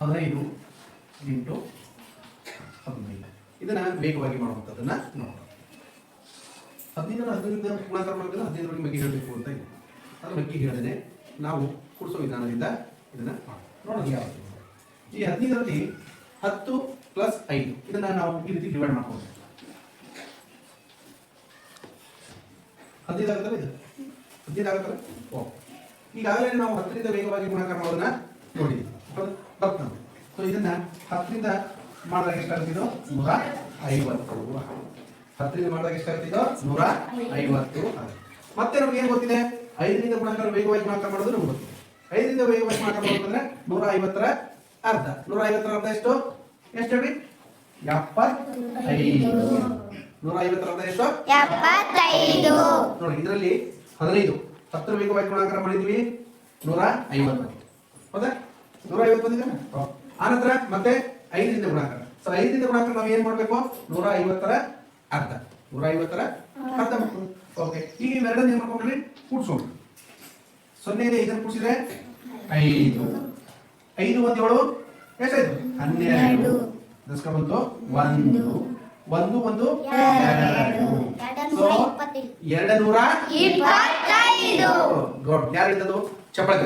ಹದಿನೈದು ಇಂಟು ಹದಿನೈದು. ಇದನ್ನ ವೇಗವಾಗಿ ಮಾಡುವಂಥದ್ದನ್ನ ನೋಡೋಣ. ಹದಿನೈದರ ಹದಿನೈದು ಗುಣಾಕಾರ ಮಾಡೋದಿಲ್ಲ ಹದಿನೈದರೊಳಗೆ ಬಗ್ಗೆ ಹೇಳಬೇಕು ಅಂತ ಇದೆ. ಅದ್ರ ಬಗ್ಗೆ ಹೇಳದೆ ನಾವು ಕುಡಿಸೋ ವಿಧಾನದಿಂದ ಇದನ್ನ ನೋಡೋದು ಯಾವ ಯಾವುದು ಈ ಹದಿನೈದರಲ್ಲಿ ಹತ್ತು ಪ್ಲಸ್ ಐದು. ಇದನ್ನ ನಾವು ಈ ರೀತಿ ಡಿವೈಡ್ ಮಾಡ್ಕೋಬೇಕು ಹದಿನೈದು ಆಗುತ್ತಲ್ಲ ಇದು? ಹದಿನೈದು ಆಗುತ್ತಲ್ಲ? ಓ. ಈಗಾಗಲೇ ನಾವು ಹತ್ತರಿಂದ ವೇಗವಾಗಿ ಗುಣಾಕಾರ ಮಾಡೋದನ್ನ ನೋಡಿದ್ವಿ. ಹೌದು? ಬರ್ತದೆ ಸೊ ಇದನ್ನ ಹತ್ತರಿಂದ ಮಾಡಿದಾಗ ಎಷ್ಟಾಗ್ತಿದ್ದು ನೂರ ಐವತ್ತು. ಹತ್ತರಿಂದ ಮಾಡಿದಾಗ ಎಷ್ಟಾಗ್ತಿದ್ದು ನೂರ ಐವತ್ತು. ಮತ್ತೆ ನಮ್ಗೆ ಏನು ಗೊತ್ತಿದೆ? ಐದರಿಂದ ಗುಣಾಕಾರ ವೇಗವಾಗಿ ಮಾತ್ರ ಮಾಡೋದು ನಮ್ಗೆ ಗೊತ್ತಿದೆ. ಐದರಿಂದ ವೇಗವಾಗಿ ಮಾತ್ರ ಮಾಡೋದು ಅಂದ್ರೆ ನೂರ ಐವತ್ತರ ಅರ್ಧ. ನೂರ ಐವತ್ತರ ಅರ್ಧ ಎಷ್ಟು? ಎಷ್ಟು ಹೇಳಿ? ಎಪ್ಪತ್ತೈದು. ನೂರ ಐವತ್ತರ ಅರ್ಧ ಎಷ್ಟು? ಎಪ್ಪತ್ತೈದು. ನೋಡಿ ಇದರಲ್ಲಿ ಹದಿನೈದು. ಹತ್ತರ ವೇಗವಾಗಿ ಗುಣಾಕಾರ ಮಾಡಿದ್ವಿ ನೂರ ಐವತ್ತು. ಹೌದಾ ನೂರ ಐವತ್ತು ಬಂದಿದೆ ಆನಂತರ ಮತ್ತೆ ಐದರಿಂದ ಗುಣಾಕಾರ. ಸೊ ಐದರಿಂದ ಗುಣಾಕಾರ ನಾವು ಏನ್ ಮಾಡ್ಬೇಕು? ನೂರ ಐವತ್ತರ ಅರ್ಧ. ನೂರ ಐವತ್ತರ ಅರ್ಧ ಓಕೆ ಈಗ ಇವೆರಡನ್ನ ಏನ್ ಮಾಡ್ಕೊಂಡ್ರಿ? ಕೂಡ್ಸೋಣ. ಸೊನ್ನೆ ಇದೆ ಇದನ್ನು ಕೂಡಿಸಿದ್ರೆ ಐದು. ಐದು ಒಂದು ಏಳು. ಎಷ್ಟಾಯ್ತು ಹನ್ನೆರಡು. ದಸ್ಕ ಬಂತು. ಒಂದು. ಒಂದು ಒಂದು ಎರಡು. ನೂರ ಗುಡ್. ಯಾರು ಚಪ್ಪಳ